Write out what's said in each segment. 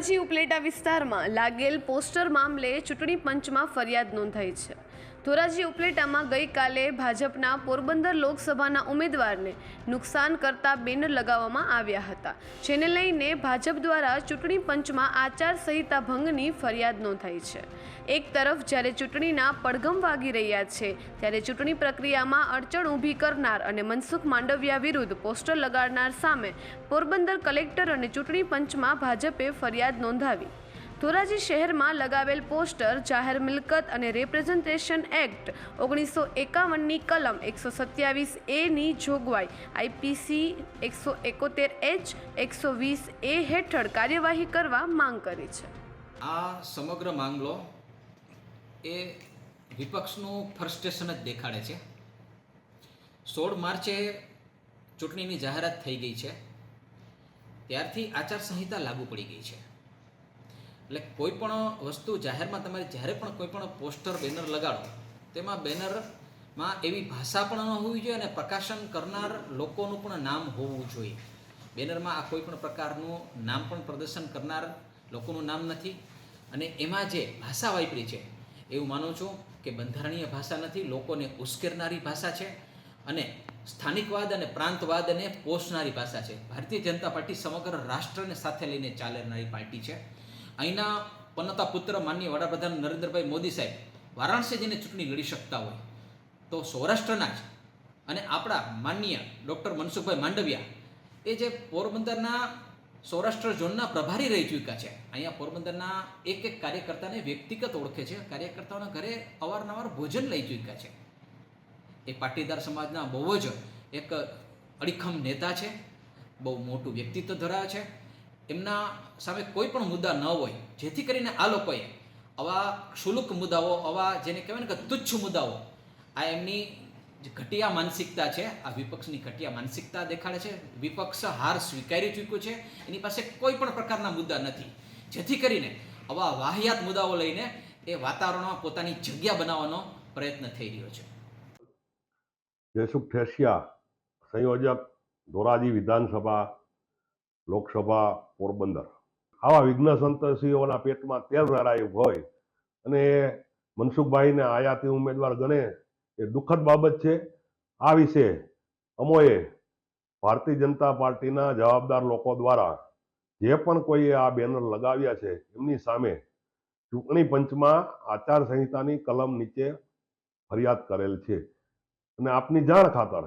ધોરાજી ઉપલેટા વિસ્તારમાં લાગેલ પોસ્ટર મામલે ચૂંટણી પંચમાં ફરિયાદ નોંધાઈ છે. ધોરાજી ઉપલેટામાં ગઈકાલે ભાજપના પોરબંદર લોકસભાના ઉમેદવારને નુકસાન કરતા બેનર લગાવવામાં આવ્યા હતા, જેને લઈને ભાજપ દ્વારા ચૂંટણી પંચમાં આચારસંહિતા ભંગની ફરિયાદ નોંધાઈ છે. એક તરફ જ્યારે ચૂંટણીના પડઘમ વાગી રહ્યા છે, ત્યારે ચૂંટણી પ્રક્રિયામાં અડચણ ઊભી કરનાર અને મનસુખ માંડવિયા વિરુદ્ધ પોસ્ટર લગાડનાર સામે પોરબંદર કલેક્ટર અને ચૂંટણી પંચમાં ભાજપે ફરિયાદ નોંધાવી. ધોરાજી શહેરમાં લગાવેલ પોસ્ટર જાહેર મિલકત અને રિપ્રેઝન્ટેશન એક્ટ ઓગણીસો એકાવનની કલમ એકસો સત્યાવીસ એની જોગવાઈ આઈપીસી એકસો એકોતેર એચ એકસો વીસ એ હેઠળ કાર્યવાહી કરવા માંગ કરી છે. આ સમગ્ર મામલો એ વિપક્ષનું ફ્રસ્ટ્રેશન જ દેખાડે છે. સોળ માર્ચે ચૂંટણીની જાહેરાત થઈ ગઈ છે. ત્યારથી આચારસંહિતા લાગુ પડી ગઈ છે. એટલે કોઈ પણ વસ્તુ જાહેરમાં તમારે જ્યારે પણ કોઈ પણ પોસ્ટર, બેનર લગાડો, તેમાં બેનરમાં એવી ભાષા પણ ન હોવી જોઈએ અને પ્રકાશન કરનાર લોકોનું પણ નામ હોવું જોઈએ. બેનરમાં આ કોઈ પણ પ્રકારનું નામ પણ પ્રદર્શન કરનાર લોકોનું નામ નથી અને એમાં જે ભાષા વાપરી છે, એવું માનું છું કે બંધારણીય ભાષા નથી, લોકોને ઉશ્કેરનારી ભાષા છે અને સ્થાનિકવાદ અને પ્રાંતવાદને પોષનારી ભાષા છે. ભારતીય જનતા પાર્ટી સમગ્ર રાષ્ટ્રને સાથે લઈને ચાલનારી પાર્ટી છે. અહીંના પનતા પુત્ર માનનીય વડાપ્રધાન નરેન્દ્રભાઈ મોદી સાહેબ વારાણસી જઈને ચૂંટણી લડી શકતા હોય, તો સૌરાષ્ટ્રના જ અને આપણા માનનીય ડૉક્ટર મનસુખભાઈ માંડવિયા એ જે પોરબંદરના સૌરાષ્ટ્ર ઝોનના પ્રભારી રહી ચૂક્યા છે. અહીંયા પોરબંદરના એક એક કાર્યકર્તાને વ્યક્તિગત ઓળખે છે. કાર્યકર્તાઓના ઘરે અવારનવાર ભોજન લઈ ચૂક્યા છે. એ પાટીદાર સમાજના બહુ જ એક અડીખમ નેતા છે. બહુ મોટું વ્યક્તિત્વ ધરાવે છે. એમના સામે કોઈ પણ મુદ્દા ન હોય, જેથી કરીને આ લોકોએ આવા ક્ષુલુક મુદ્દાઓ, આવા જેને કહેવાય ને કે તુચ્છ મુદ્દાઓ, આ એમની જે ઘટિયા માનસિકતા છે, આ વિપક્ષની ઘટિયા માનસિકતા દેખાડે છે, વિપક્ષ હાર સ્વીકારી ચૂક્યું છે, એની પાસે કોઈ પણ પ્રકારના મુદ્દા નથી. જેથી કરીને આવા વાહિયાત મુદ્દાઓ લઈને એ વાતાવરણમાં પોતાની જગ્યા બનાવવાનો પ્રયત્ન થઈ રહ્યો છે. જયસુખ ઠેસિયા, સંયોજક, ધોરાજી વિધાનસભા લોકસભા પોરબંદર. આવા વિઘ્ન સંતોષીઓના પેટમાં તેલ રેડાયું હોય અને મનસુખભાઈને આયાતી ઉમેદવાર ગણે એ દુઃખદ બાબત છે. આ વિશે અમોએ ભારતીય જનતા પાર્ટીના જવાબદાર લોકો દ્વારા જે પણ કોઈએ આ બેનર લગાવ્યા છે એમની સામે ચૂંટણી પંચમાં આચારસંહિતાની કલમ નીચે ફરિયાદ કરેલ છે. અને આપની જાણ ખાતર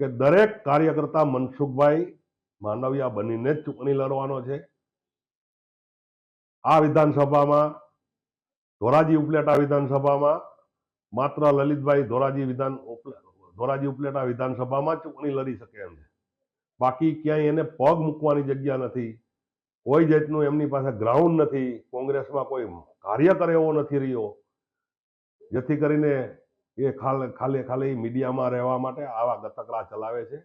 કે દરેક કાર્યકર્તા મનસુખભાઈ માંડવિયા બનીને જ ચૂંટણી લડવાનો છે. આ વિધાનસભામાં ધોરાજી ઉપલેટા વિધાનસભામાં માત્ર લલિતભાઈ ધોરાજી વિધાન ધોરાજી ઉપલેટા વિધાનસભામાં ચૂંટણી લડી શકે એમ છે. બાકી ક્યાંય એને પગ મૂકવાની જગ્યા નથી. કોઈ જાતનું એમની પાસે ગ્રાઉન્ડ નથી. કોંગ્રેસમાં કોઈ કાર્યકર એવો નથી રહ્યો. જેથી કરીને એ ખાલી ખાલી ખાલી મીડિયામાં રહેવા માટે આવા ગતકડા ચલાવે છે.